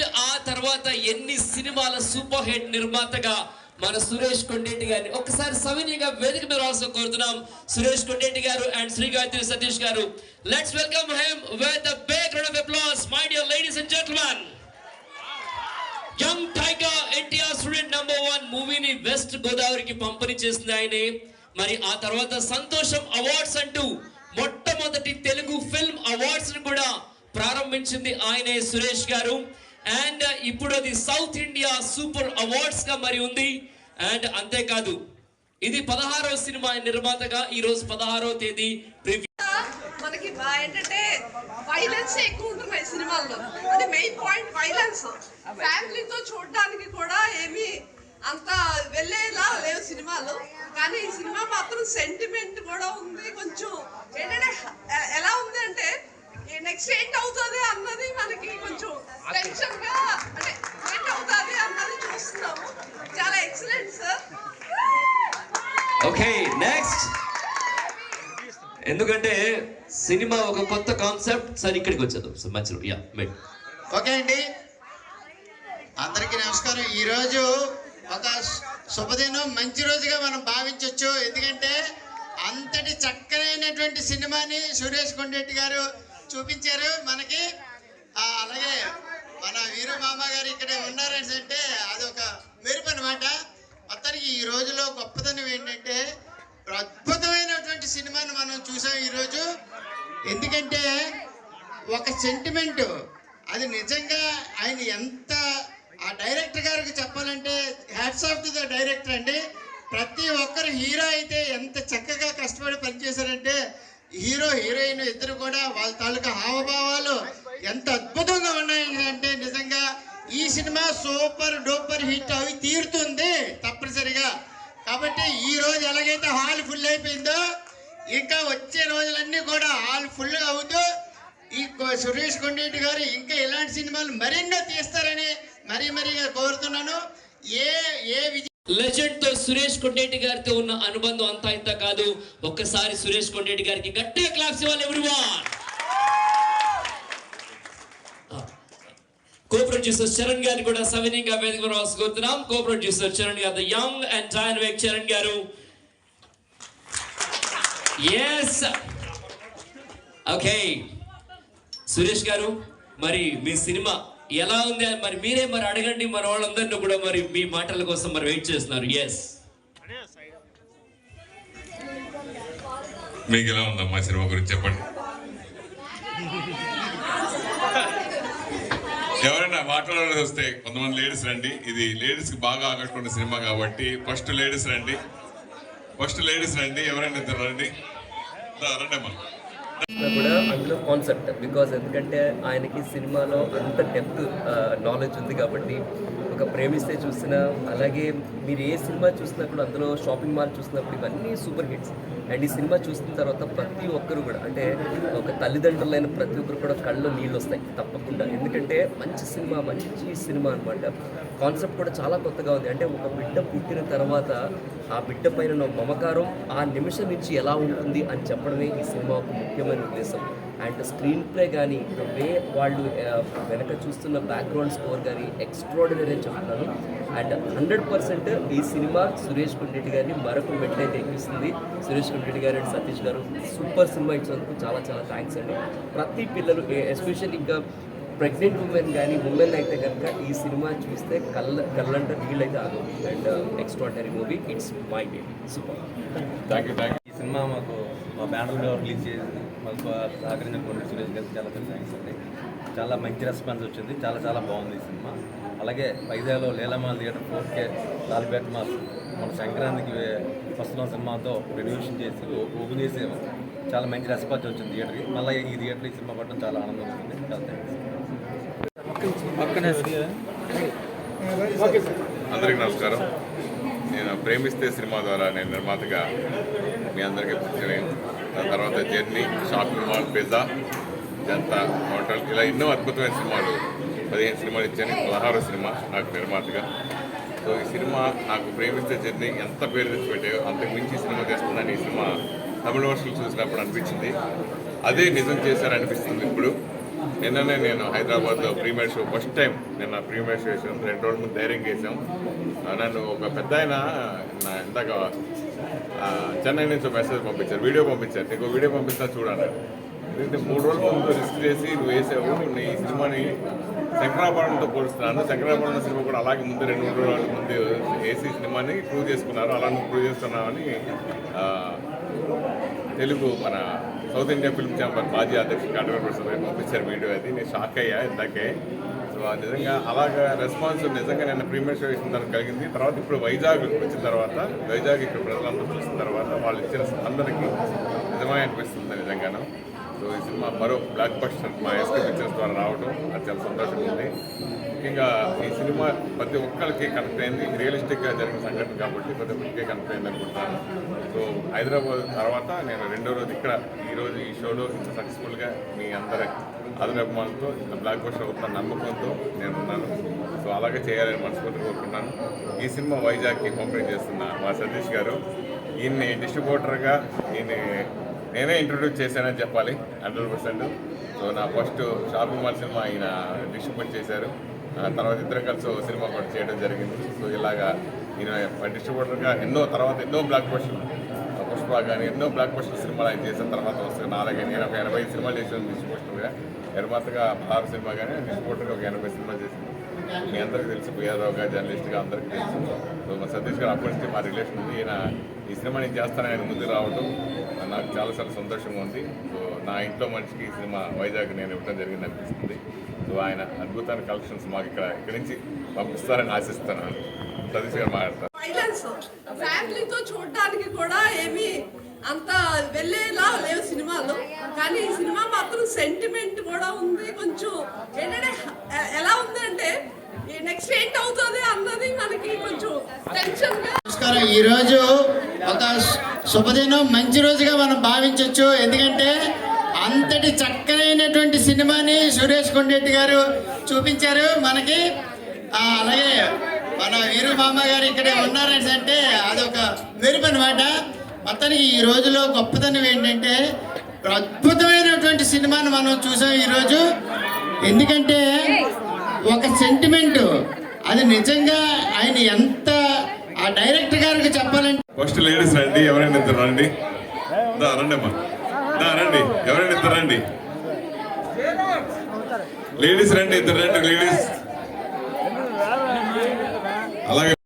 And ఆ తర్వాత ఎన్ని సినిమాల సూపర్ హిట్ నిర్మాతగా మన సురేష్ కొండేటి గారిని ఒకసారి సవినీయంగా వేదిక మీద రావాల్సిన కోరుతున్నాం. సురేష్ కొండేటి గారు and Shri Gayatri Satish garu. Let's welcome him with a big round of applause my dear ladies and gentlemen. Young tiger NTR student number one మూవీని వెస్ట్ గోదావరికి పంపిణీ చేసింది ఆయనే. మరి ఆ తర్వాత సంతోషం అవార్డ్స్ అంటూ మొట్టమొదటి తెలుగు ఫిల్మ్ అవార్డ్స్ని కూడా ప్రారంభించింది ఆయనే సురేష్ గారు. అండ్ uh, ఇప్పుడు అది సౌత్ ఇండియా సూపర్ అవార్డ్స్గా మరి ఉంది. అండ్ అంతేకాదు ఇది పదహారవ సినిమా నిర్మాతగా ఈ రోజు పదహారవ తేదీ మనకి ఏంటంటే వైలెన్స్ ఎక్కువ ఉంటున్నాయి సినిమాల్లో. అది మెయిన్ పాయింట్ వైలెన్స్ ఫ్యామిలీతో చూడడం ఓకే నెక్స్ట్ ఎందుకంటే సినిమా ఒక కొత్త కాన్సెప్ట్ సరే ఇక్కడికి వచ్చేద్దాం. సో మధ్యలో యా మెడ్ ఓకే అండి. అందరికీ నమస్కారం. ఈరోజు ఒక శుభదినం మంచి రోజుగా మనం భావించవచ్చు ఎందుకంటే అంతటి చక్కనైనటువంటి సినిమాని సురేష్ కొండెట్టి గారు చూపించారు. మనకి అలాగే మన వీరు మామ గారు ఇక్కడే ఉన్నారని అంటే అదొక మెరుపు అనమాట మొత్తానికి ఈ రోజులో గొప్పతనం ఏంటంటే అద్భుతమైనటువంటి సినిమాని మనం చూసాం ఈరోజు ఎందుకంటే ఒక సెంటిమెంట్ అది నిజంగా ఆయన ఎంత ఆ డైరెక్టర్ గారికి చెప్పాలంటే hats off the the director అండి. ప్రతి ఒక్కరు హీరో అయితే ఎంత చక్కగా కష్టపడి పనిచేశారంటే హీరో హీరోయిన్ ఇద్దరు కూడా వాళ్ళ తాలూకా హావభావాలు ఎంత అద్భుతంగా ఉన్నాయి అంటే నిజంగా ఈ సినిమా సూపర్ డూపర్ హిట్ అవి తీరుతుంది తప్పనిసరిగా. కాబట్టి ఈ రోజు ఎలాగైతే హాల్ ఫుల్ అయిపోయిందో ఇంకా వచ్చే రోజులన్నీ కూడా ఆల్ ఫుల్ అవుతూ ఈ సురేష్ కొండేటి గారు ఇంకా ఇలాంటి సినిమాలు మరెన్నో తీస్తారని మరీ మరీగా కోరుతున్నాను. ఏ ఏ విజయ లెజెండ్తో సురేష్ కొండేటి గారితో ఉన్న అనుబంధం అంతా ఇంత కాదు. ఒక్కసారి సురేష్ కొండేటి గారికి గట్టిగా క్లాప్స్ ఇవ్వాలి ఎవ్రీవన్ కో ప్రొడ్యూసర్ చరణ్ గారిని కూడా సవినీయంగా వేదిక మీద రాసుకోతున్నాం కో ప్రొడ్యూసర్ చరణ్ గారు యంగ్ అండ్ డైనమిక్ చరణ్ గారు. ఎస్ ఓకే సురేష్ గారు మరి మీ సినిమా ఎలా ఉంది? అని మరి మీరే మరి అడగండి మన వాళ్ళందరినీ కూడా మరి మీ మాటల కోసం మరి వెయిట్ చేస్తున్నారు. ఎస్ మీకు ఎలా ఉందమ్మా సినిమా గురించి చెప్పండి. ఎవరైనా మాట్లాడాల్సి వస్తే కొంతమంది లేడీస్ రండి. ఇది లేడీస్కి బాగా ఆకట్టుకున్న సినిమా కాబట్టి ఫస్ట్ లేడీస్ రండి. ఫస్ట్ లేడీస్ రండి ఎవరైనా ఇద్దరు రండి? రండి అమ్మా. కూడా అందులో కాన్సెప్ట్ బికాజ్ ఎందుకంటే ఆయనకి సినిమాలో అంత డెప్త్ నాలెడ్జ్ ఉంది కాబట్టి ఒక ప్రేమిస్తే చూసినా అలాగే మీరు ఏ సినిమా చూసినా కూడా అందులో షాపింగ్ మాల్ చూసినప్పుడు ఇవన్నీ సూపర్ హిట్స్ అండ్ ఈ సినిమా చూసిన తర్వాత ప్రతి ఒక్కరు కూడా అంటే ఒక తల్లిదండ్రులైన ప్రతి ఒక్కరు కూడా కళ్ళు నీళ్ళు వస్తాయి తప్పకుండా. ఎందుకంటే మంచి సినిమా మంచి సినిమా అనమాట కాన్సెప్ట్ కూడా చాలా కొత్తగా ఉంది. అంటే ఒక బిడ్డ పుట్టిన తర్వాత ఆ బిడ్డ పైన ఉన్న మమకారం ఆ నిమిషం నుంచి ఎలా ఉంటుంది అని చెప్పడమే ఈ సినిమా ఒక ముఖ్యమైన ఉద్దేశం. అండ్ స్క్రీన్ ప్లే కానీ వే వాళ్ళు వెనక చూస్తున్న బ్యాక్గ్రౌండ్ స్కోర్ కానీ ఎక్స్ట్రాడినరీ అని చెప్తున్నాను. అండ్ హండ్రెడ్ పర్సెంట్ ఈ సినిమా సురేష్ కొండెడ్డి గారిని మరొక మెట్లయితే ఎక్కిస్తుంది సురేష్ కొండెడ్డి గారు అండ్ సతీష్ గారు. సూపర్ సినిమా ఇచ్చినందుకు చాలా చాలా థ్యాంక్స్ అండి. ప్రతి పిల్లలు ఎస్పెషల్లీ ఇంకా ప్రెగ్నెంట్ ఉమెన్ కానీ ఉమెన్ అయితే కనుక ఈ సినిమా చూస్తే కళ్ళ కళ్ళంట నీళ్ళు అయితే ఆదు and extraordinary movie it's my baby super thank you thank ఈ సినిమా మాకు మా బ్యానర్ రిలీజ్ చేసి మాకు సహకరించిన కొన్ని సురేష్ గారికి చాలా థ్యాంక్స్ అండి. చాలా మంచి రెస్పాన్స్ వచ్చింది చాలా చాలా బాగుంది ఈ సినిమా. అలాగే వైజాగ్లో లీలామాల థియేటర్ ఫోర్ కే లాల్పేట మాస్ మన సంక్రాంతికి వస్తున్న సినిమాతో రెన్యూషన్ చేసి ఓపెన్ చేసేవారు చాలా మంచి రెస్పాన్స్ వచ్చింది థియేటర్కి. మళ్ళీ ఈ థియేటర్ ఈ సినిమా పడడం చాలా ఆనందం వచ్చింది. చాలా థ్యాంక్స్. అందరికీ నమస్కారం. నేను ప్రేమిస్తే సినిమా ద్వారా నేను నిర్మాతగా మీ అందరికీ పరిచయం దాని తర్వాత journey shopping mall pizza Janata hotel ఇలా ఎన్నో అద్భుతమైన సినిమాలు పదిహేను సినిమాలు ఇచ్చాను. పదహారో సినిమా నాకు నిర్మాతగా. సో ఈ సినిమా నాకు ప్రేమిస్తే జర్నీ ఎంత పేరు తెచ్చిపెట్టాయో అంతకు మించి ఈ సినిమా చేస్తుందని ఈ సినిమా తమిళ వర్షాలు చూసినప్పుడు అనిపించింది. అదే నిజం చేశారనిపిస్తుంది ఇప్పుడు. నిన్ననే నేను హైదరాబాద్లో ప్రీమియర్ షో ఫస్ట్ టైం నిన్న ప్రీమియర్ షో వేసాం రెండు రోజుల ముందు ధైర్యం చేసాం నన్ను ఒక పెద్ద ఆయన నా ఇందాక చెన్నై నుంచి మెసేజ్ పంపించారు. వీడియో పంపించారు. నీకు వీడియో పంపిస్తా చూడండి ఎందుకంటే మూడు రోజుల ముందు రిస్క్ చేసి నువ్వు వేసావు నీ సినిమాని శంకరాభరణంతో పోలుస్తున్నాను శంకరాభరణం సినిమా కూడా అలాగే ముందు రెండు మూడు రోజుల ముందు వేసి సినిమాని ప్రూవ్ చేసుకున్నారు. అలా నువ్వు ప్రూవ్ చేస్తున్నావు తెలుగు మన సౌత్ ఇండియా ఫిల్మ్ ఛాంబర్ మాజీ అధ్యక్షుడు కాటవర్ ప్రసాద్ పంపించారు వీడియో అది. నేను షాక్ అయ్యా ఇందాకే. సో నిజంగా అలాగా రెస్పాన్స్ నిజంగా నిన్న ప్రీమియర్ షో ఇచ్చిన దానికి కలిగింది. తర్వాత ఇప్పుడు వైజాగ్ వచ్చిన తర్వాత వైజాగ్ ఇక్కడ ప్రజలందరూ చూసిన తర్వాత వాళ్ళు ఇచ్చిన అందరికీ నిజమే అనిపిస్తుంది. సినిమా మరో బ్లాక్ బస్టర్ మా ఎస్కే పిక్చర్స్ ద్వారా రావడం అది చాలా సంతోషంగా ఉంది. ముఖ్యంగా ఈ సినిమా ప్రతి ఒక్కరికి కనెక్ట్ అయింది. రియలిస్టిక్గా జరిగిన సంఘటన కాబట్టి ప్రతి ఒక్కరికి కనెక్ట్ అయింది అనుకుంటున్నాను సో హైదరాబాద్ తర్వాత నేను రెండో రోజు ఇక్కడ ఈరోజు ఈ షోలో ఇంత సక్సెస్ఫుల్గా మీ అందరి అభిమానులతో ఇంత బ్లాక్ బస్టర్ అవుతున్న నమ్మకంతో నేను ఉన్నాను సో అలాగే చేయాలని మనస్ఫూర్తిగా కోరుకుంటున్నాను. ఈ సినిమా వైజాగ్కి పంపిణీ చేస్తున్న మా సతీష్ గారు. ఈయన్ని డిస్ట్రిబ్యూటర్గా ఈయన నేనే ఇంట్రొడ్యూస్ చేశానని చెప్పాలి హండ్రెడ్ పర్సెంట్. సో నా ఫస్ట్ షాపింగ్ మాల్ సినిమా ఆయన డిస్ట్రిబ్యూట్ చేశారు. ఆ తర్వాత ఇద్దరం కలిసి సినిమా కూడా చేయడం జరిగింది. సో ఇలాగా ఈయన డిస్ట్రిబ్యూటర్గా ఎన్నో తర్వాత ఎన్నో బ్లాక్ బస్టర్ పుష్ప కానీ ఎన్నో బ్లాక్ బస్టర్ సినిమాలు ఆయన చేసిన తర్వాత వస్తుంది నాలుగే నేను ఒక ఎనభై సినిమాలు చేసాను డిస్ట్రిబ్యూటర్గా. నిర్మాతగా పదహారు సినిమా కానీ డిస్ట్రిబ్యూటర్గా ఒక ఎనభై సినిమాలు చేసింది మీ అందరికీ తెలుసు ఒక జర్నలిస్ట్గా అందరికీ తెలుసు. సో మా సతీష్ గారు అప్పటి నుంచి మా రిలేషన్ ఉంది. ఈయన ఈ సినిమా నేను చేస్తానని ఆయన ముందుకు రావడం నాకు చాలా చాలా సంతోషంగా ఉంది. సో నా ఇంట్లో మనిషికి ఈ సినిమా వైజాగ్ నేను ఇవ్వడం జరిగింది అనిపిస్తుంది. సో ఆయన అద్భుతమైన కలెక్షన్స్ మాకు ఇక్కడ ఇక్కడి నుంచి పంపిస్తారని ఆశిస్తున్నాను. సతీష్ గారు మాట్లాడతారు. ఫ్యామిలీతో చూడడానికి కూడా ఏమీ అంత వెళ్ళేలా లేవు సినిమాలు. కానీ ఈ సినిమా మాత్రం సెంటిమెంట్ కూడా ఉంది. కొంచెం ఏంటంటే ఎలా ఉంది అంటే నెక్స్ట్ ఏంటి అవుతుంది అన్నది మనకి కొంచెం టెన్షన్ నమస్కారం. ఈరోజు ఒక శుభదినం మంచి రోజుగా మనం భావించవచ్చు ఎందుకంటే అంతటి చక్కనైనటువంటి సినిమాని సురేష్ కొండెట్టి గారు చూపించారు మనకి. అలాగే మన వీరు మామ గారు ఇక్కడే ఉన్నారని అంటే అదొక మెరుపు అనమాట మొత్తానికి ఈ రోజులో గొప్పతనం ఏంటంటే అద్భుతమైనటువంటి సినిమాను మనం చూసాం ఈరోజు. ఎందుకంటే ఒక సెంటిమెంట్ అది నిజంగా ఆయన ఎంత ఆ డైరెక్టర్ గారికి చెప్పాలంటే ఫస్ట్ లేడీస్ రండి ఎవరైనా ఇద్దరు రండి. దా రండి అమ్మా దా రండి ఎవరైనా ఇద్దరు రండి. లేడీస్ రండి ఇద్దరు రండి లేడీస్. అలాగే